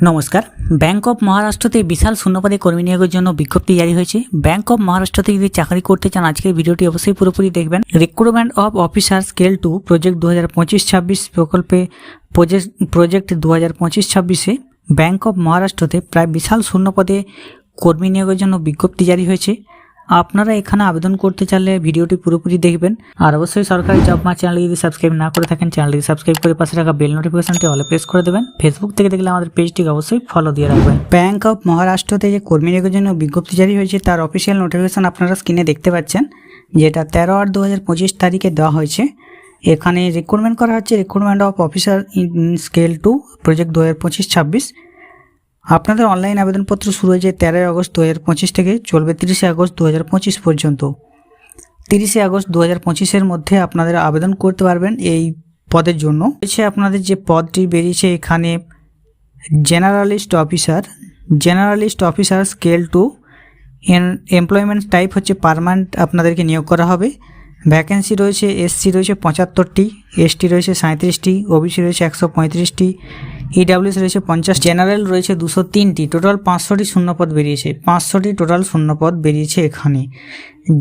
নমস্কার। Bank of মহারাষ্ট্রতে বিশাল শূন্যপদে কর্মী নিয়োগের জন্য বিজ্ঞপ্তি জারি হয়েছে। ব্যাঙ্ক অফ মহারাষ্ট্রতে যদি চাকরি করতে চান, আজকের ভিডিওটি অবশ্যই পুরোপুরি দেখবেন। Recruitment of officer scale two project দু হাজার পঁচিশ ছাব্বিশ প্রকল্পে প্রজেক্ট প্রজেক্ট দু হাজার পঁচিশ ছাব্বিশে ব্যাঙ্ক অফ মহারাষ্ট্রতে প্রায় বিশাল শূন্যপদে কর্মী নিয়োগের জন্য বিজ্ঞপ্তি জারি হয়েছে। আপনারা এখানে আবেদন করতে চাইলে ভিডিওটি পুরোপুরি দেখবেন। আর অবশ্যই সরকারি জব মা চ্যানেল যদি সাবস্ক্রাইব না করে থাকেন চ্যানেলটি সাবস্ক্রাইব করে পাশে রাখা বেল নোটিফিকেশনটি অলে প্রেস করে দেবেন। ফেসবুক থেকে দেখলে আমাদের পেজটিকে অবশ্যই ফলো দিয়ে রাখবেন। ব্যাংক অফ মহারাষ্ট্রতে যে কর্মী নিয়োগের জন্য বিজ্ঞপ্তি জারি হয়েছে, তার অফিসিয়াল নোটিফিকেশন আপনারা স্ক্রিনে দেখতে পাচ্ছেন, যেটা তেরো আট দু তারিখে দেওয়া হয়েছে। এখানে রিক্রুটমেন্ট করা হচ্ছে recruitment of officer in scale two project দু হাজার পঁচিশ ছাব্বিশ। আপনাদের অনলাইন আবেদনপত্র শুরু হয়েছে তেরোই আগস্ট দু হাজার পঁচিশ থেকে চলবে তিরিশে আগস্ট দু হাজার পঁচিশ পর্যন্ত। তিরিশে আগস্ট দু হাজার পঁচিশের মধ্যে আপনাদের আবেদন করতে পারবেন এই পদের জন্য। হচ্ছে আপনাদের যে পদটি বেরিয়েছে এখানে generalist officer. Generalist officer scale two. Employment type হচ্ছে পারমানেন্ট আপনাদেরকে নিয়োগ করা হবে। ভ্যাকেন্সি রয়েছে এসসি রয়েছে পঁচাত্তরটি এসটি রয়েছে সাঁত্রিশটি ওবিসি রয়েছে একশো পঁয়ত্রিশটি ইডাব্লিউএস রয়েছে পঞ্চাশ জেনারেল রয়েছে দুশো তিনটি টোটাল পাঁচশোটি শূন্যপদ বেরিয়েছে। পাঁচশোটি টোটাল শূন্যপদ বেরিয়েছে এখানে।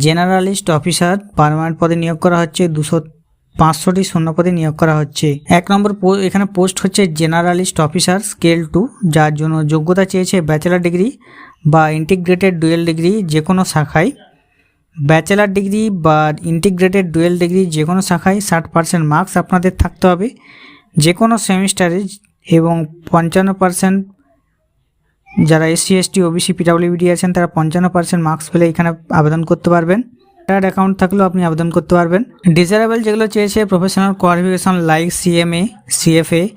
জেনারেলিস্ট অফিসার পারমানেন্ট পদে নিয়োগ করা হচ্ছে, দুশো পাঁচশোটি শূন্যপদে নিয়োগ করা হচ্ছে। এক নম্বর এখানে পোস্ট হচ্ছে জেনারেলিস্ট অফিসার স্কেল টু যার জন্য যোগ্যতা চেয়েছে ব্যাচেলার ডিগ্রি বা ইন্টিগ্রেটেড ডুয়েল ডিগ্রি যে কোনো শাখায়। ব্যাচেলার ডিগ্রি বা ইন্টিগ্রেটেড ডুয়েল ডিগ্রি যে কোনো শাখায় ষাট পার্সেন্ট মার্কস আপনাদের থাকতে হবে। যে কোনো সেমিস্টারে এবং পঞ্চান্ন পার্সেন্ট যারা এসসি, এসটি, ওবিসি, পিডাব্লিউডি আছেন, তারা পঞ্চান্ন পার্সেন্ট মার্কস পেলে এখানে আবেদন করতে পারবেন। চার্টার্ড অ্যাকাউন্ট থাকলেও আপনি আবেদন করতে পারবেন। ডিজারেবল যেগুলো চেয়েছে professional qualification like CMA CFA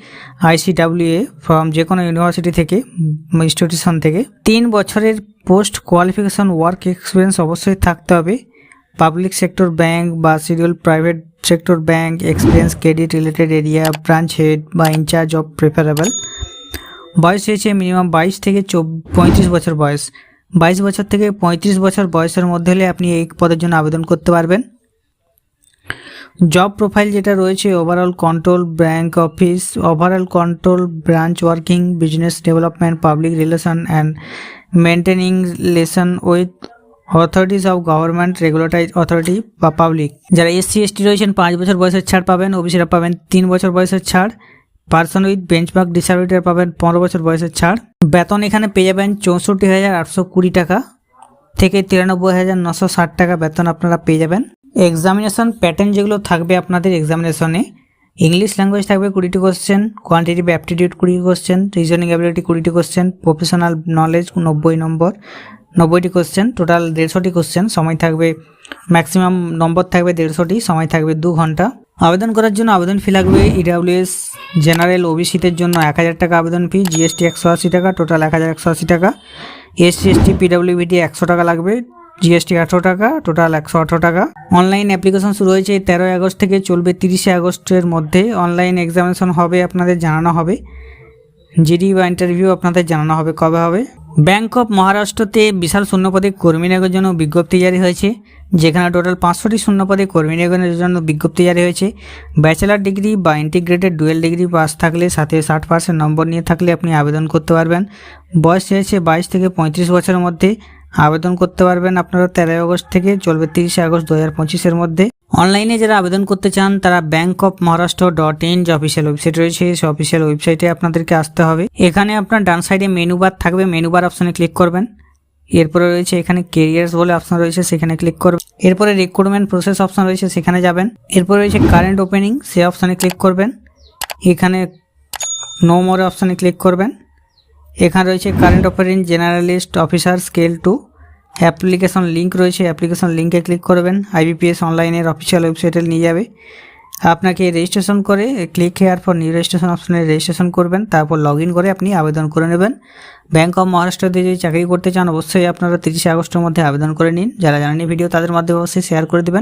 ICWA from যে কোনো ইউনিভার্সিটি থেকে ইনস্টিটিউশন থেকে, তিন বছরের পোস্ট কোয়ালিফিকেশন ওয়ার্ক এক্সপিরিয়েন্স অবশ্যই থাকতে হবে। পাবলিক সেক্টর ব্যাংক বা schedule private sector bank experience credit related area branch head বা ইনচার্জ অফ প্রেফারেবল বয়স হয়েছে মিনিমাম বাইশ থেকে চব- পঁয়ত্রিশ বছর বয়স। বাইশ বছর থেকে পঁয়ত্রিশ বছর বয়সের মধ্যে হলে আপনি এই পদের জন্য আবেদন করতে পারবেন। জব প্রোফাইল যেটা রয়েছে overall control bank office overall control branch working business development public relation and maintaining relation with authorities of government regulatory authority বা পাবলিক যারা এসসি এসটি রয়েছেন, পাঁচ বছর বয়সের ছাড় পাবেন, ওবিসিরা পাবেন তিন বছর বয়সের ছাড়। পার্সন উইথ বেঞ্চমার্ক ডিসাবিলিটির পাবেন পনেরো বছর বয়সের ছাড়। বেতন এখানে পেয়ে যাবেন চৌষট্টি হাজার আটশো কুড়ি টাকা থেকে তিরানব্বই হাজার নশো ষাট টাকা বেতন আপনারা পেয়ে যাবেন। এক্সামিনেশন প্যাটার্ন যেগুলো থাকবে আপনাদের এক্সামিনেশনে ইংলিশ ল্যাঙ্গুয়েজ থাকবে কুড়িটি কোশ্চেন কোয়ান্টিটিভ অ্যাপটিটিউড কুড়ি কোশ্চেন রিজনিং অ্যাবিলিটি কুড়িটি কোশ্চেন প্রফেশনাল নলেজ নব্বই নম্বর, নব্বইটি কোশ্চেন টোটাল দেড়শোটি কোশ্চেন সময় থাকবে ম্যাক্সিমাম নম্বর থাকবে দেড়শোটি, সময় থাকবে দু ঘণ্টা। আবেদন করার জন্য আবেদন ফি লাগবে ইডাব্লিউএস জেনারেল ও ওবিসিদের জন্য এক হাজার টাকা আবেদন ফি জিএসটি একশো আশি টাকা টোটাল এক হাজার একশো আশি টাকা এসসি এসটি পিডাব্লিউবিটি একশো টাকা লাগবে জিএসটি আঠেরো টাকা টোটাল একশো আঠেরো টাকা। অনলাইন অ্যাপ্লিকেশন শুরু হয়েছে তেরোই আগস্ট থেকে চলবে তিরিশে আগস্টের মধ্যে। অনলাইন এক্সামিনেশন হবে আপনাদের জানানো হবে। জিডি বা ইন্টারভিউ আপনাদের জানানো হবে কবে হবে? ব্যাংক অফ মহারাষ্ট্রতে বিশাল শূন্যপদে কর্মী নিয়োগের জন্য বিজ্ঞপ্তি জারি হয়েছে, যেখানে টোটাল পাঁচশোটি শূন্যপদে কর্মী নিয়োগের জন্য বিজ্ঞপ্তি জারি হয়েছে। ব্যাচেলার ডিগ্রি বা ইন্টিগ্রেটেড ডুয়েল ডিগ্রি পাস থাকলে সাথে ষাট পার্সেন্ট নম্বর নিয়ে থাকলে আপনি আবেদন করতে পারবেন। বয়স চেয়েছে বাইশ থেকে পঁয়ত্রিশ বছরের মধ্যে। আবেদন করতে পারবেন আপনারা তেরোই আগস্ট থেকে, চলবে তিরিশে আগস্ট দু হাজার পঁচিশের মধ্যে। অনলাইনে যারা আবেদন করতে চান, তারা bank of Maharashtra dot in যে অফিসিয়াল ওয়েবসাইট রয়েছে সেই অফিসিয়াল ওয়েবসাইটে আপনাদেরকে আসতে হবে। এখানে আপনার ডান সাইডে মেনু বার থাকবে মেনু বার অপশানে ক্লিক করবেন। এরপরে রয়েছে এখানে কেরিয়ার্স বলে অপশন রয়েছে, সেখানে ক্লিক করবেন। এরপরে রিক্রুটমেন্ট প্রসেস অপশন রয়েছে, সেখানে যাবেন। এরপরে রয়েছে কারেন্ট ওপেনিং সে অপশানে ক্লিক করবেন। এখানে নো মোর অপশানে ক্লিক করবেন। এখানে রয়েছে current operating generalist officer scale two application link রয়েছে, অ্যাপ্লিকেশন লিঙ্কে ক্লিক করবেন। আইবিপিএস অনলাইনের অফিসিয়াল ওয়েবসাইটে নিয়ে যাবে। আপনাকে রেজিস্ট্রেশন করে ক্লিক হেয়ার পর নিউ রেজিস্ট্রেশন অপশনে রেজিস্ট্রেশন করবেন, তারপর লগ করে আপনি আবেদন করে নেবেন। ব্যাঙ্ক অফ মহারাষ্ট্রতে যদি চাকরি করতে চান, অবশ্যই আপনারা তিরিশে আগস্টের মধ্যে আবেদন করে নিন। যারা জানেন ভিডিও তাদের মাধ্যমে অবশ্যই শেয়ার করে দেবেন।